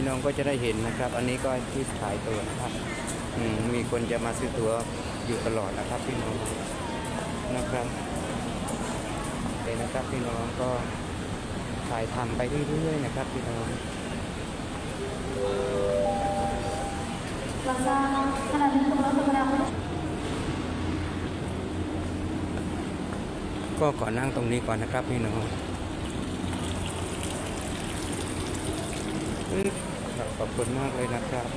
พี่น้องก็จะได้เห็นนะครับ อันนี้ก็ที่ขายตัวนะครับมมีคนจะมาซื้อตัวอยู่ตลอดนะครับพี่น้องนะครับเดี๋ยนะครับพี่น้องก็ถ่ายทำไปเรื่อยๆนะครับพี่น้องก็ก่อนนั่งตรงนี้ก่อนนะครับพี่น้อง ขอบคุณมากเลยนะครับ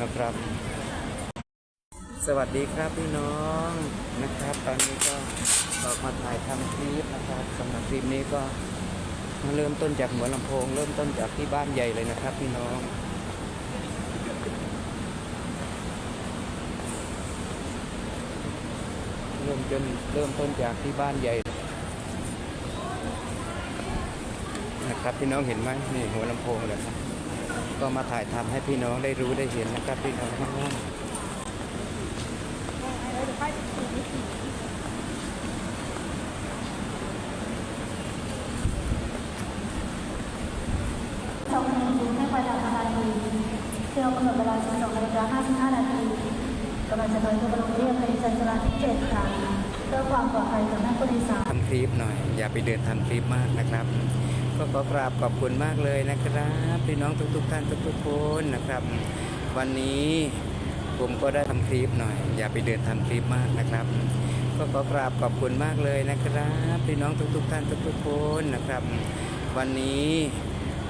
นะครับ สวัสดีครับพี่น้องนะครับ ตอนนี้ก็ออกมาถ่ายทำคลิปนะครับสำหรับคลิปนี้ก็มาเริ่มต้นจากหัวลำโพง เริ่มต้นจากที่บ้านใหญ่เลยนะครับ พี่น้องเริ่มจนเริ่มต้นจากที่บ้านใหญ่ นะครับพี่น้องเห็นไหมนี่หัวลำโพงเลยครับก็มาถ่ายทำให้พี่น้องได้รู้ได้เห็นนะครับพี่น้องสองนาทีให้ไปทางสถานีเที่ยวกำหนดเวลา12นาฬิกา55นาทีกำลังจะเดินเข้าไปลงเรียบในชั้นจราที่7ค่ะเพื่อความปลอดภัยของนักผู้โดยสารทำคลิปหน่อย อย่าไปเดินทำคลิปมากนะครับ ก็ขอกราบขอบคุณมากเลยนะครับ พี่น้องทุกๆท่านทุกๆคนนะครับ วันนี้ผมก็ได้ทำคลิปหน่อย อย่าไปเดินทำคลิปมากนะครับ ก็ขอกราบขอบคุณมากเลยนะครับ พี่น้องทุกๆท่านทุกๆคนนะครับ วันนี้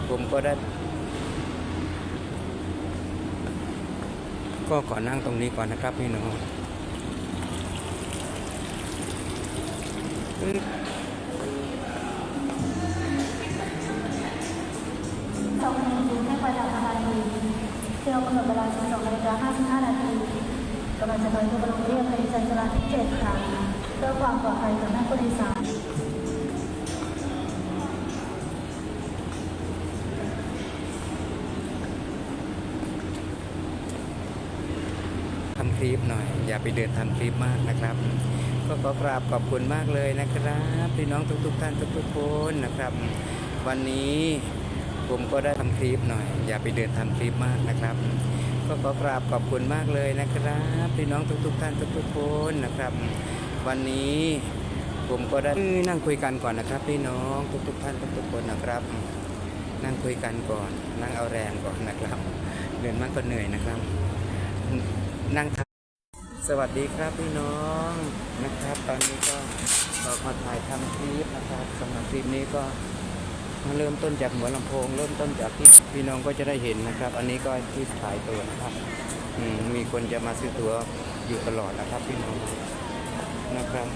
ผมก็ได้ ก็ขอนั่งตรงนี้ก่อนนะครับพี่น้อง นาฬิกา55 นาทีกำลังจะเดินเข้าไปลงเรียบในชั้นจราที่7ค่ะเพื่อความปลอดภัยขอนักผู้โดยสารทำคลิปหน่อย อย่าไปเดินทำคลิปมากนะครับ ก็ขอกราบขอบคุณมากเลยนะครับพี่น้องทุกๆท่านทุกๆคนนะครับ วันนี้ผมก็ได้ทำคลิปหน่อย อย่าไปเดินทำคลิปมากนะครับ ก็ขอกราบขอบคุณมากเลยนะครับพี่น้องทุกๆท่านทุกๆคนนะครับ วันนี้ผมก็ได้นั่งคุยกันก่อนนะครับ พี่น้องทุกๆท่านทุกๆคนนะครับ นั่งคุยกันก่อน นั่งเอาแรงก่อนนะครับเดินมากก็เหนื่อยนะครับ นั่งสวัสดีครับพี่น้องนะครับ ตอนนี้ก็ออกมาถ่ายทำคลิปนะครับสำหรับคลิปนี้ก็ เริ่มต้นจากหัวลำโพง เริ่มต้นจากที่พี่น้องก็จะได้เห็นนะครับ อันนี้ก็ที่ขายตัวนะครับมีคนจะมาซื้อตัวอยู่ตลอดนะครับพี่น้องนะครับ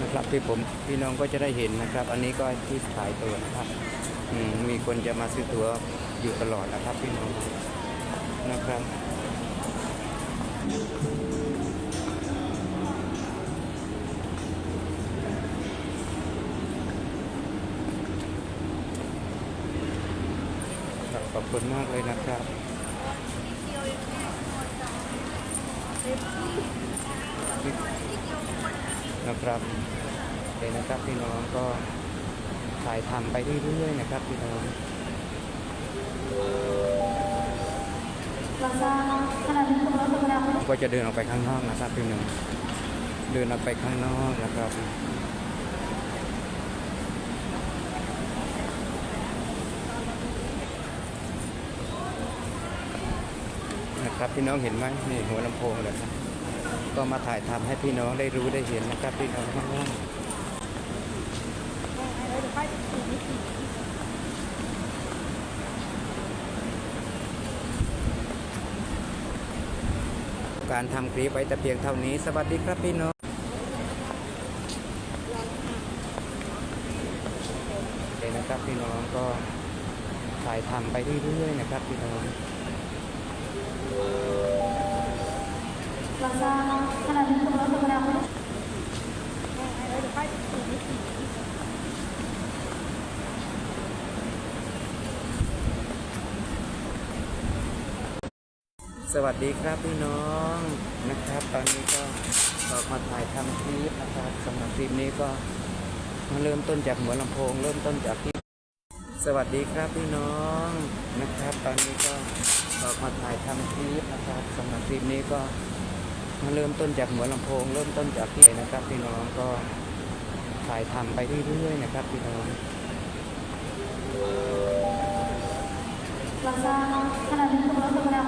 นะครับที่ผมพี่น้องก็จะได้เห็นนะครับ อันนี้ก็ที่ขายตัวนะครับมีคนจะมาซื้อตัวอยู่ตลอดนะครับพี่น้อง นะครับ ขอบคุณมากเลยนะครับนะครับเลยนะครับพี่น้องก็ถ่ายทำไปเรื่อยๆนะครับพี่น้อง ก็จะเดินออกไปข้างนอกนะครับพี่น้องเดินออกไปข้างนอกนะครับนะครับพี่น้องเห็นไหมนี่หัวลำโพงเลยครับก็มาถ่ายทำให้พี่น้องได้รู้ได้เห็นนะครับพี่น้องก การทำคลิปไว้แต่เพียงเท่านี้ สวัสดีครับพี่น้องโอเคนะครับพี่น้องก็ถ่ายทำไปเรื่อยๆนะครับพี่น้อง Plaza Canal Número Fotográfico. สวัสดีครับพี่น้องนะครับ ตอนนี้ก็ออกมาถ่ายทำคลิปนะครับสำหรับคลิปนี้ก็มาเริ่มต้นจากหัวลำโพง เริ่มต้นจากที่ สวัสดีครับพี่น้องนะครับ ตอนนี้ก็ออกมาถ่ายทำคลิปนะครับสำหรับคลิปนี้ก็มาเริ่มต้นจากหัวลำโพง เริ่มต้นจากที่นะครับ พี่น้องก็ถ่ายทำไปเรื่อยๆนะครับพี่น้องเราจะขณะนี้กำลังกำลัง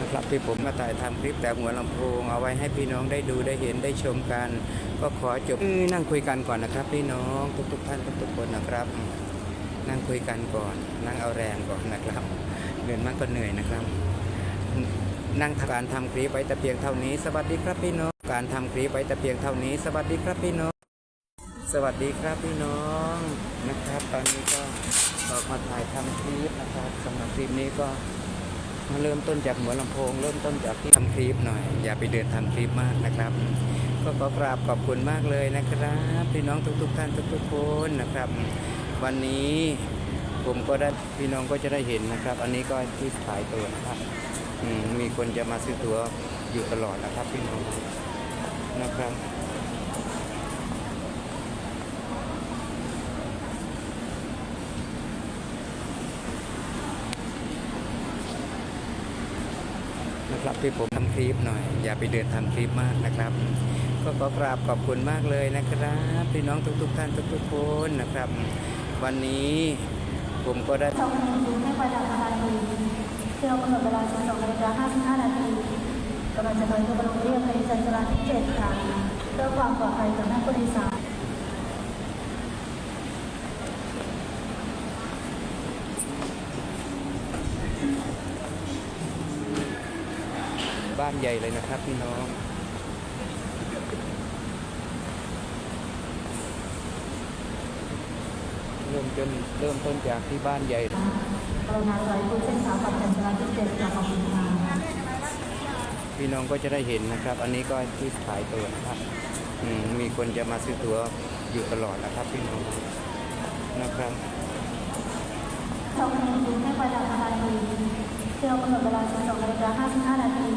นะครับ ที่ผมมาถ่ายทำคลิปแต่หัวลำโพงเอาไว้ให้พี่น้องได้ดูได้เห็นได้ชมกัน ก็ขอจบนั่งคุยกันก่อนนะครับ พี่น้องทุกๆท่านทุกๆคนนะครับ นั่งคุยกันก่อน นั่งเอาแรงก่อนนะครับเหนื่อยมากก็เหนื่อยนะครับ นั่งการทำคลิปไว้แต่เพียงเท่านี้ สวัสดีครับพี่น้องการทำคลิปไว้แต่เพียงเท่านี้ สวัสดีครับพี่น้อง สวัสดีครับพี่น้องนะครับ ตอนนี้ก็ออกมาถ่ายทำคลิปนะครับสำหรับคลิปนี้ก็ เริ่มต้นจากหัวลำโพง เริ่มต้นจากที่ทำคลิปหน่อย อย่าไปเดินทำคลิปมากนะครับ ก็ขอกราบขอบคุณมากเลยนะครับพี่น้องทุก ๆ ท่านทุกๆคนนะครับ วันนี้ผมก็ได้พี่น้องก็จะได้เห็นนะครับ อันนี้ก็ที่ขายตัวนะครับอืมมีคนจะมาซื้อตัวอยู่ตลอดนะครับพี่น้องนะครับ รับที่ผมทำคลิปหน่อย อย่าไปเดินทำคลิปมากนะครับ ก็ขอกราบขอบคุณมากเลยนะครับพี่น้องทุก ๆ ท่านทุกๆคนนะครับ วันนี้ผมก็ได้สองนาทีให้ไปทางสถานีที่เรากำหนดเวลา12นาฬิกา55นาทีกำลังจะไปที่บริเวณเรียบในจันทราที่7ค่ะเพื่อความปลอดภัยของนักบริษัท บ้านใหญ่เลยนะครับพี่น้องเริ่มจนเริ่มต้นจากที่บ้านใหญ่กรุณาใช้ผู้เส้นสายปัดจันทราที่7ค่ะขอบคุณค่ะพี่น้องก็จะได้เห็นนะครับ อันนี้ก็ที่ขายตัวนะครับมมีคนจะมาซื้อตัวอยู่ตลอดนะครับพี่น้องนะครับสองนาทีให้ไปทางสถานีที่เรากำหนดเวลา12นาฬิกา55นาที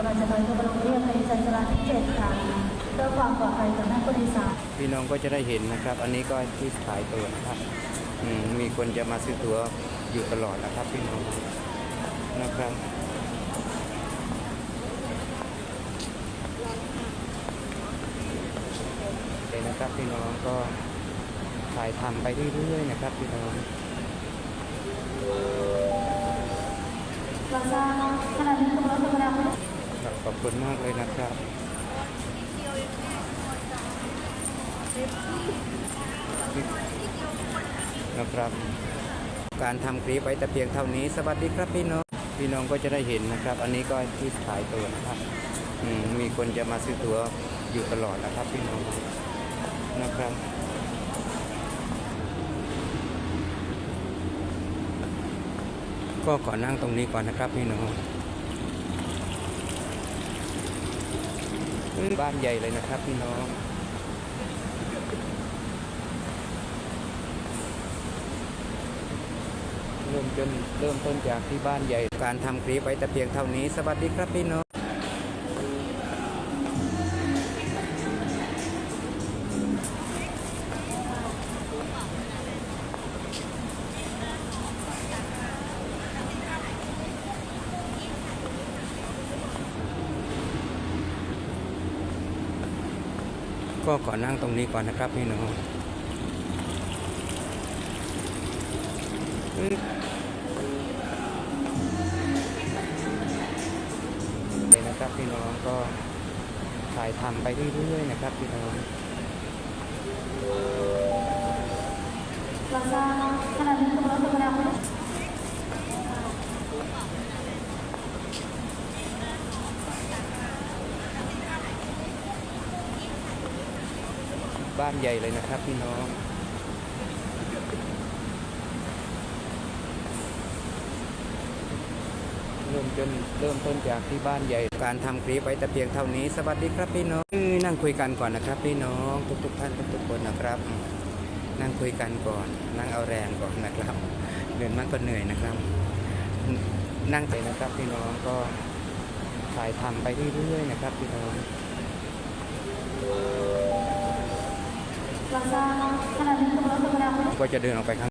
กำลังจะไปที่บริเวณเรียบในจันทราที่7ค่ะเพื่อความปลอดภัยของนักบริษัทพี่น้องก็จะได้เห็นนะครับ อันนี้ก็ที่ขายตัวนะครับอืมมีคนจะมาซื้อตัวอยู่ตลอดนะครับพี่น้องนะครับเลยนะครับพี่น้องก็ถ่ายทำไปเรื่อยๆนะครับพี่น้องเราจะขณะนี้กำลังกำลัง ครับขอบคุณมากเลยนะครับนะครับการทำคลิปไว้แต่เพียงเท่านี้ สวัสดีครับพี่น้อง พี่น้องก็จะได้เห็นนะครับ อันนี้ก็ที่ขายตัวนะครับมมีคนจะมาซื้อตัวอยู่ตลอดนะครับ พี่น้องนะครับก็ก่อนนั่งตรงนี้ก่อนนะครับพี่น้อง บ้านใหญ่เลยนะครับพี่น้องเริ่มจนเริ่มต้นจากที่บ้านใหญ่ การทำคลิปไว้แต่เพียงเท่านี้ สวัสดีครับพี่น้อง ก็ก่อนนั่งตรงนี้ก่อนนะครับพี่น้องเลยนะครับพี่น้องก็ถ่ายทำไปเรื่อยๆนะครับพี่น้องเราจะขณะนี้กำลังกำลัง บ้านใหญ่เลยนะครับพี่น้องเริ่มจนเริ่มต้นจากที่บ้านใหญ่ การทำคลิปไว้แต่เพียงเท่านี้ สวัสดีครับพี่น้องนั่งคุยกันก่อนนะครับ พี่น้องทุกๆท่านทุกๆคนนะครับ นั่งคุยกันก่อน นั่งเอาแรงก่อนนะครับเหนื่อยมากก็เหนื่อยนะครับ นั่งไปนะครับพี่น้องก็ถ่ายทำไปเรื่อยๆนะครับพี่น้องหลังจากขณะนี้กำลังกำลัง ก็จะเดินออกไปข้าง